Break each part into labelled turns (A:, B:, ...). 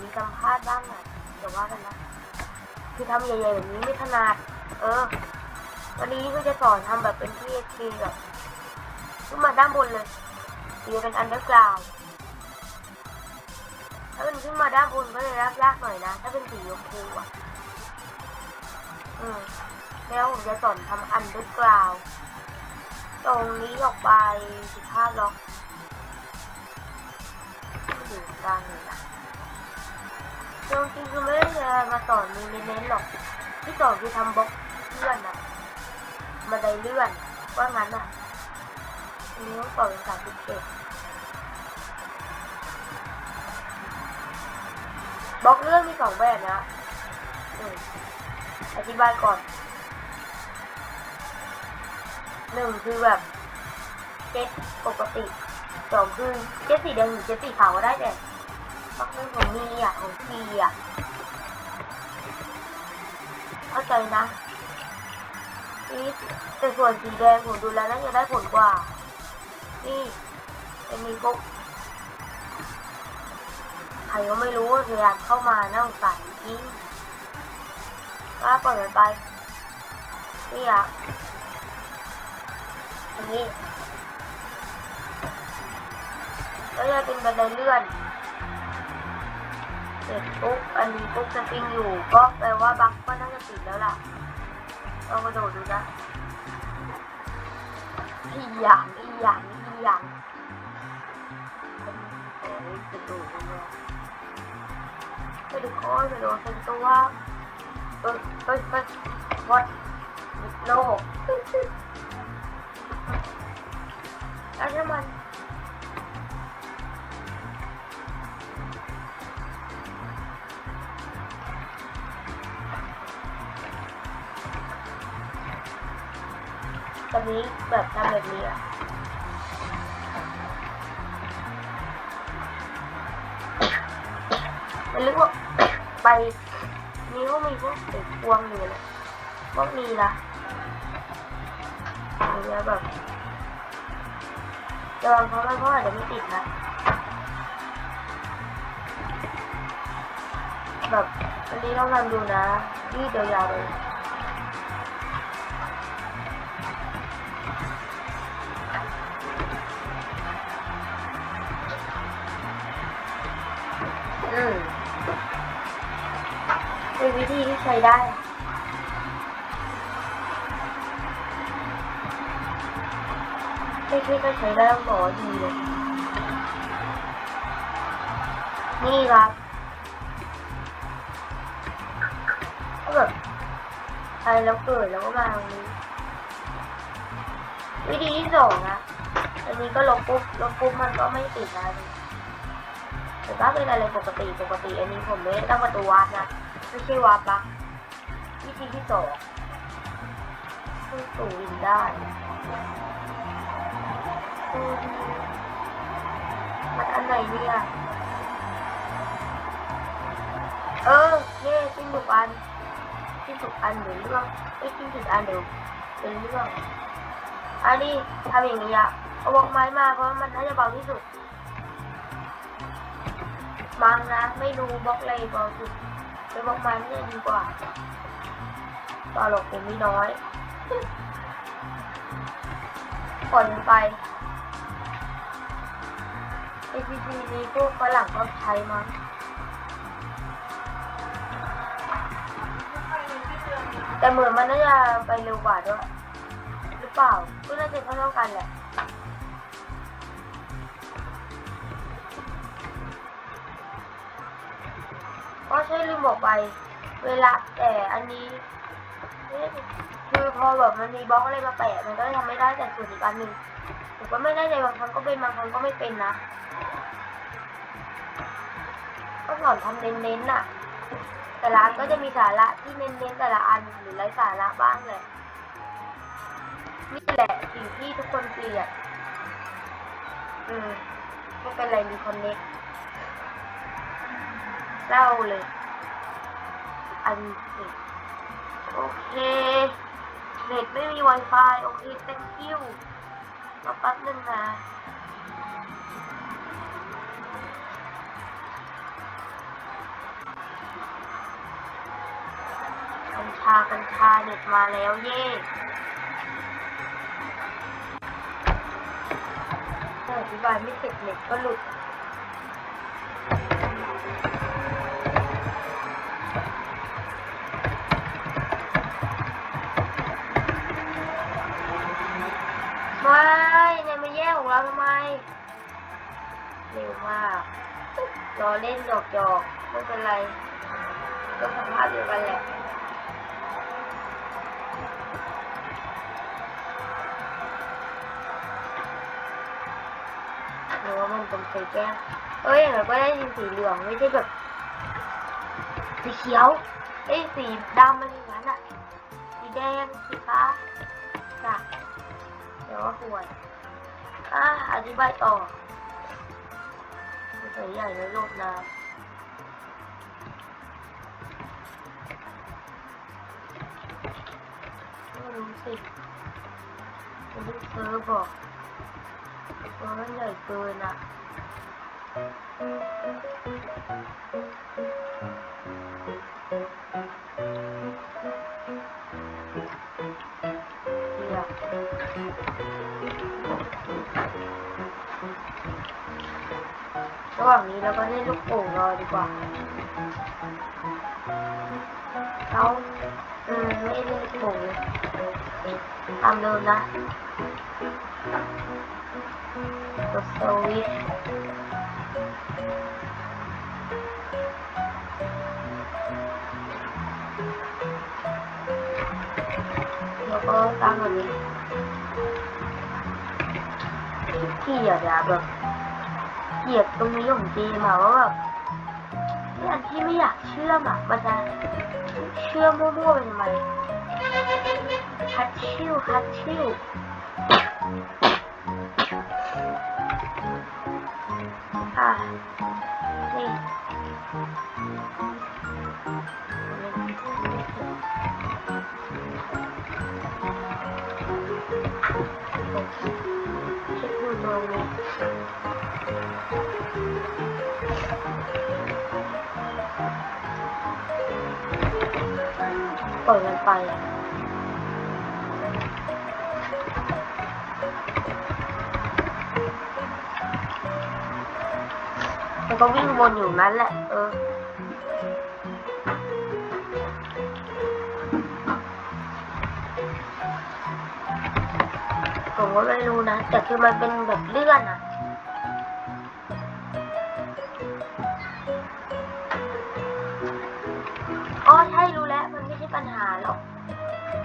A: มีสัมภาษณ์บ้างอะเดี๋ยวว่ากันนะ คือทำใหญ่ๆแบบนี้ไม่ถนัด เออ วันนี้ก็จะสอนทำแบบเป็นที่ทีแบบขึ้นมาด้านบนเลยสีเป็นอันเดอร์กราวถ้าเป็นขึ้นมาด้านบนก็จะยากๆหน่อยนะ ถ้าเป็นสีชมพูอะ อืมแล้วผมจะสอนทำอันเดอร์กราวตรงนี้ออกไปสิบห้าล็อกถึงกลางเลยนะ จริงๆคือไม่ได้จะมาสอนมีเน้นๆหรอก ที่สอนคือทำบล็อกเลื่อนอะบันไดเลื่อน ว่างั้นอะอันนี้ต้องต่อเป็นสามสิบเจ็ดบล็อกเลื่อนมีสองแบบนะอธิบายก่อนหนึ่งคือแบบเจ็ตปกติสองคือเจ็ตสีแดงหรือเจ็ตสีขาวก็ได้แต่บล็อกเลื่อน ของมีอะของทีอะเข้าใจนะนี่แต่ส่วนสีแดงผมดูแล้วน่าจะได้ผลกว่า นี่จะมีพวกใครก็ไม่รู้พยายามเข้ามาน่าสงสารจริงว่าปล่อยมันไปนี่อะอันนี้ก็จะเป็นบันไดเลื่อน เสร็จปุ๊บอันนี้ปุ๊บสปริงอยู่ ก็แปลว่าบัคก็น่าจะติดแล้วล่ะลองกระโดดดูนะอีหยังอีหยังอีหยังเอ้ยกระโดดดูนะไปดูโค้ดกระโดดเป็นตัวเอ้ยเฮ้ยเฮ้ยวัดโลกแล้วถ้ามัน นี้แบบทำแบบนี้อะมันลึกว่าไปนิ้วมีพวกเศษพวงอยู่เลยพวกนี้นะอย่างเงี้ยแบบระวังเพราะมันเพราะอาจจะไม่ติดนะแบบอันนี้ต้องทำดูนะยืดยาวๆเลย เป็นวิธีที่ใช้ได้ไม่คิดก็ใช้ได้ต้องบอกว่าดีเลยนี่ครับก็แบบใช้แล้วเกิดแล้วก็มาตรงนี้ วิธีที่สองนะอันนี้ก็ลบปุ๊บลบปุ๊บมันก็ไม่ติดนะแต่ถ้าเป็นอะไรปกติปกติ อันนี้ผมไม่ได้ตั้งประตูวาร์ปนะ ไม่ใช่วาร์ปละวิธีที่สองขึ้นสู่วินได้อืมมันอันไหนเนี่ยเออเย่จิ้มถูกอันจิ้มถูกอันเดี๋ยวเรื่องไอ้ยจิ้มผิดอันเดี๋ยวเป็นเรื่องอันนี้ทำอย่างนี้อะเอาวงไม้มาเพราะมันน่าจะเบาที่สุดมังนะไม่รู้บล็อกเลยบล็อกสุด ไปบล็อกมันเนี่ยดีกว่าต่อหลกผมมีน้อยปล่อยมันไป APP นี้พวกฝรั่งก็ใช้มั้งแต่เหมือนมันน่าจะไปเร็วกว่าด้วย หรือเปล่าก็น่าจะเท่ากันแหละ ใช่ลืมบอกไป เวลาแต่อันนี้คือพอแบบมันมีบล็อกอะไรมาแปะมันก็ทำไม่ได้แต่ส่วนอีกอันหนึ่งผมก็ไม่ได้ใจบางครั้งก็เป็นบางครั้งก็ไม่เป็นนะก็สอนทำเน้นๆน่ะ แต่ละอันก็จะมีสาระที่เน้นๆแต่ละอันหรือไร้สาระบ้างแหละนี่แหละสิ่งที่ทุกคนเกลียดอืมไม่เป็นไรมีคอนเน็กเล่าเลย อันติโอเคเน็ตไม่มี Wi-Fi โอเคเต็มคิวรอแป๊บนึงนะกัญชากัญชาเด็ดมาแล้วเย่อธิบายไม่เสร็จเน็ตก็หลุด มากรอเล่นดอกจอกไม่เป็นไร ก็สภาพเดียวกันแหละหรือว่ามันเป็นไฟแก้งเอ้ยอย่างไรก็ได้ยินสีเหลืองไม่ใช่แบบสีเขียวเอ้ยสีดำมันอย่างนั้นอะสีแดงสีฟ้าจ้ะเดี๋ยวว่าควรอะอธิบายต่อ มันใหญ่ในโลกน้ำไม่รู้สิมันเซิร์บอกตัวมันใหญ่เกินอะ ระหว่างนี้เราก็เล่นลูกโป่งรอดีกว่าเขาอืมไม่เล่นลูกโป่งเลยทำเดิมนะกดสวิตช์แล้วก็ตั้งแบบนี้เกลียดอะแบบ เกลียดตรงนี้ของเกมอะว่าแบบที่อันที่ไม่อยากเชื่อมอะมันจะเชื่อมมั่วๆไปทำไมฮัตชิวฮัตชิวอะนี่เช็คดูตรงนี้ ปล่อยมันไปมันก็วิ่งวนอยู่นั้นแหละ เออผมก็ไม่รู้นะ แต่คือมันเป็นแบบเลื่อนอะ หาหรอก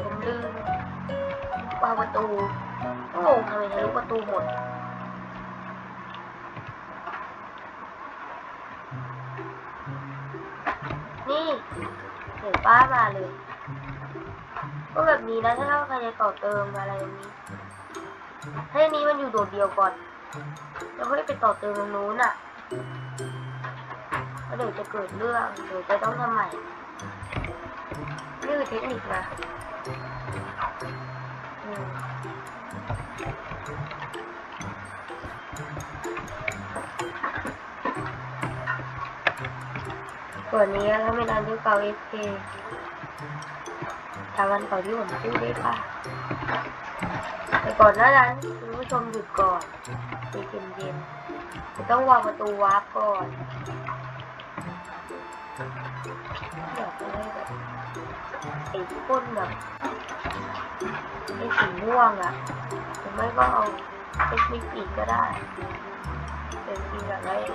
A: ผมลืมวางประตู โอ้ทำไมทะลุประตูหมดนี่เดี๋ยวป้ามาเลย ก็แบบนี้นะถ้าใครจะต่อเติมอะไรตรงนี้ให้นนี้มันอยู่โดดเดียวก่อน แล้วค่อยไปต่อเติมตรงนู้นอะแล้วเดี๋ยวจะเกิดเรื่องเดี๋ยวจะต้องทำใหม่ นี่คือเทคนิคนะส่วนนี้ถ้าไม่นานด้วยเกาเอฟเคทำวันต่อที่ผมพูดได้ค่ะ แต่ก่อนหน้านั้นคุณผู้ชมหยุดก่อนใจเย็นๆจะต้องวางประตูวาร์ปก่อนอยากจะได้แบบ ไอ้พ่นแบบไอ้สีม่วงอะหรือไม่ก็เอาเทคนิคอีกก็ได้เป็นจริงอยากไรเ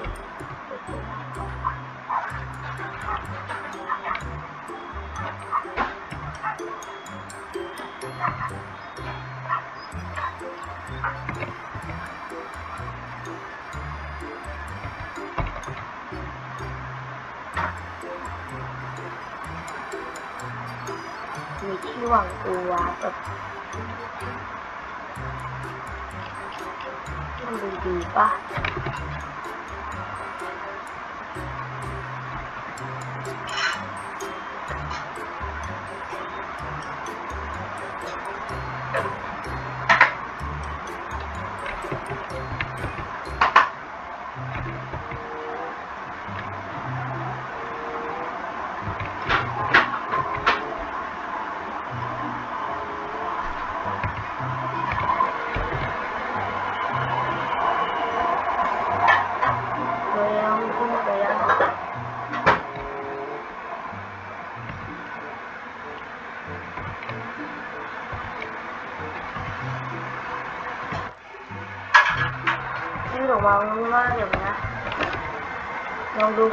A: ร่วางตัวแบบมันดูดีปะ ว่าเดี๋ยวนะลองดู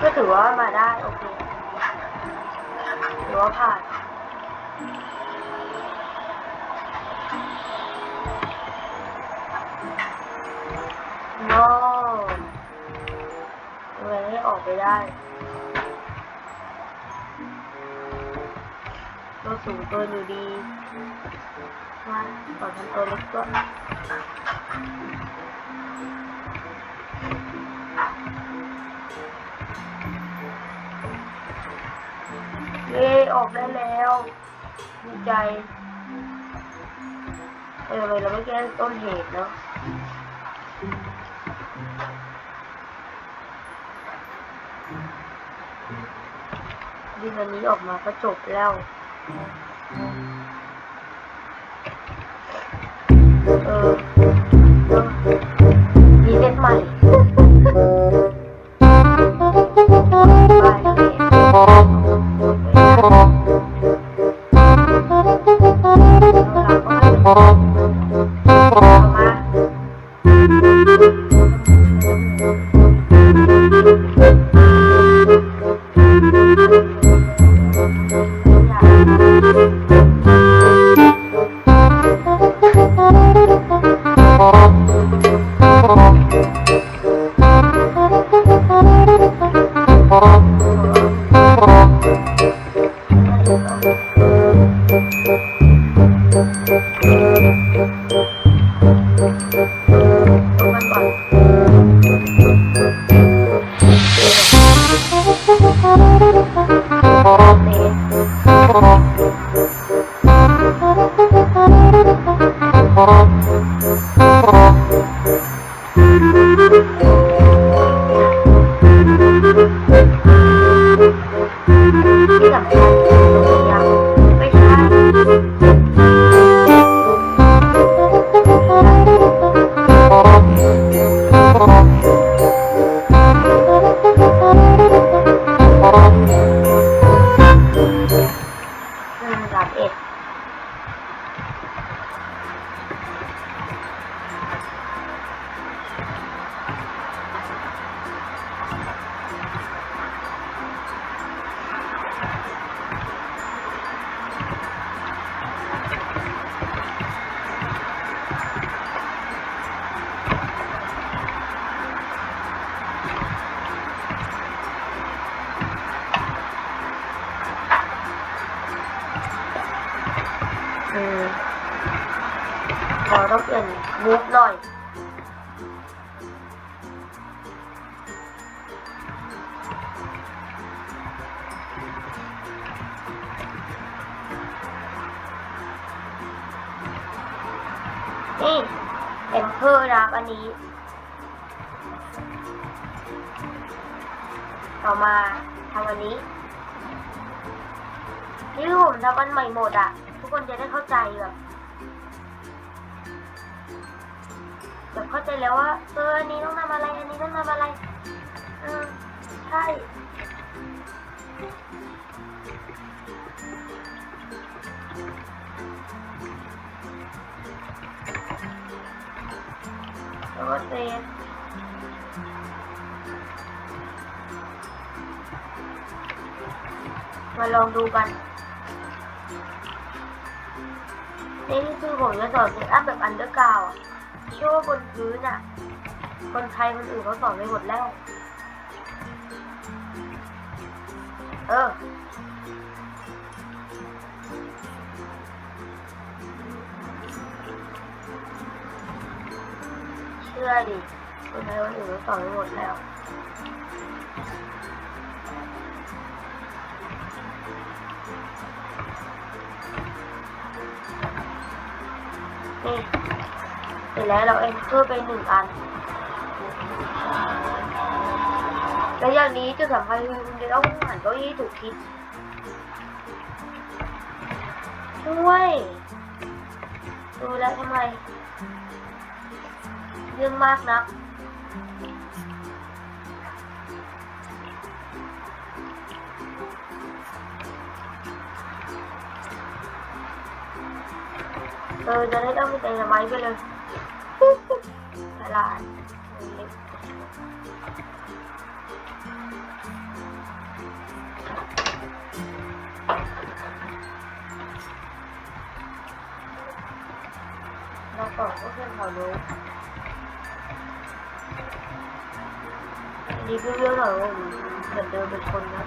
A: ก็ถือว่ามาได้ โอเคถือว่าผ่านโน้ทำไมให้ออกไปได้ สูงตัวอยู่ดีมาขอทำตัวเล็กก็เย้ออกได้แล้วดีใจ เออเลยเราไม่แก้ต้นเหตุเนาะดินอันนี้ออกมาก็จบแล้ว เอ ขอต้องเปลี่ยนมูฟหน่อยนี่เป็นเพื่อนะครับอันนี้ ต่อมาทำอันนี้ นี่คือผมทำอันใหม่หมดอะ ทุกคนจะได้เข้าใจแบบ เข้าใจแล้วว่าเอออันนี้ต้องทำอะไรอันนี้ต้องทำอะไรเออใช่แล้วก็เซฟมาลองดูกันนี่คือผมจะสอนเซตอัพแบบอันเดอร์กราว เชื่อว่าบนพื้นอะ คนไทยคนอื่นเขาสอนไปหมดแล้ว เออ เชื่อดิคนไทยคนอื่นเขาสอนไปหมดแล้ว สร็จแล้วเรา enter ไปหนึ่งอัน และอย่างนี้จะดสำคัญคือจะต้องหันเก้าอี้ถูกทิศช่วย ดูแล้วทำไม เรื่องมากนะเออจะได้ต้องไปเตะไม้ไปเลย ตลาดเล็กเราต่อก็เพื่อนเขารู้ดีเพื่อนเขาเหมือนเดิมเป็นคนนะ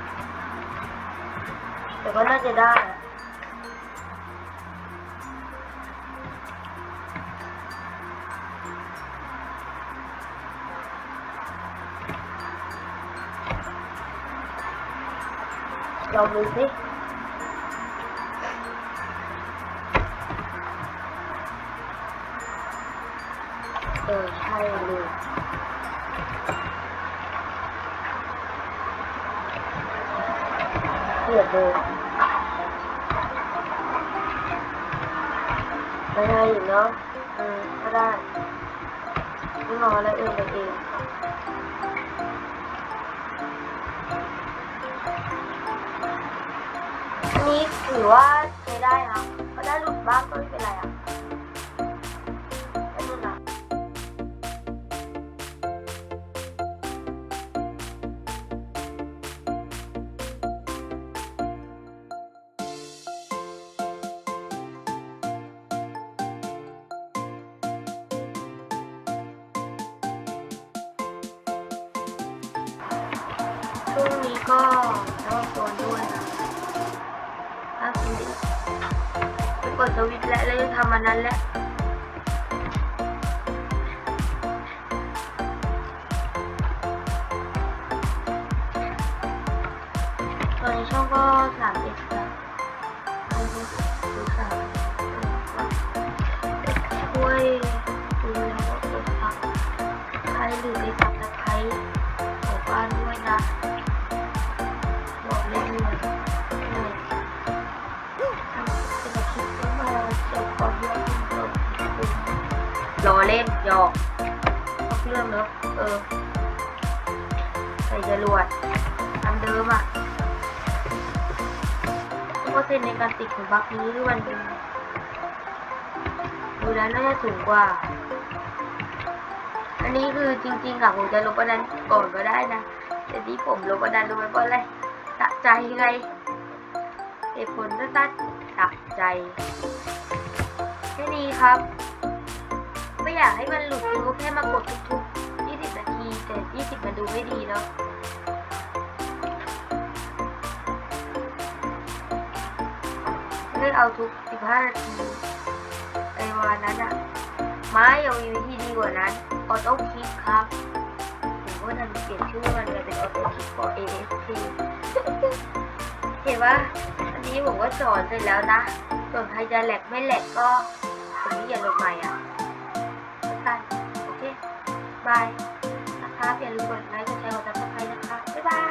A: แต่ก็น่าจะได้ อะลองดูสิเออใช่เลยเอันนี้ถือว่าใช้ได้นะก็ได้หลุดบ้างก็ไม่เป็นไรอะแล้วนู่นอะช่งนี้ก็ระวังตัวด้วย กดสวิตช์แล้วแล้วจะทำอันนั้นแหละ เล่นหยอกเขาเรื่องเนอะเออใส่จรวดตามเดิมอะเปอร์เซ็นต์ในการติดของบัคนี้วันเป็นดูแล้วน่าจะสูงกว่า อันนี้คือจริงๆอะผมจะลบอันนั้นก่อนก็ได้นะ แต่ที่ผมลบอันนั้นลงไปเพราะอะไรสะใจไงเหตุผลสั้นๆสะใจ แค่นี้ครับ อยากให้มันหลุดคือก็แค่มากดทุกๆ 20 นาที แต่ 20 มันดูไม่ดีเนาะไม่เอาทุก 15 นาทีไอ้วันนั้นอะไม่เอามีวิธีดีกว่านั้น ออโต้คลิกครับผมว่านันเปลี่ยนชื่อมันเลยเป็นออโต้คลิก for AST เห็นว่าอันนี้ผมก็สอนเสร็จแล้วนะ ส่วนใครจะแหลกไม่แหลกก็ผมนี่อย่าลงใหม่อะ บานะคะอย่าลืม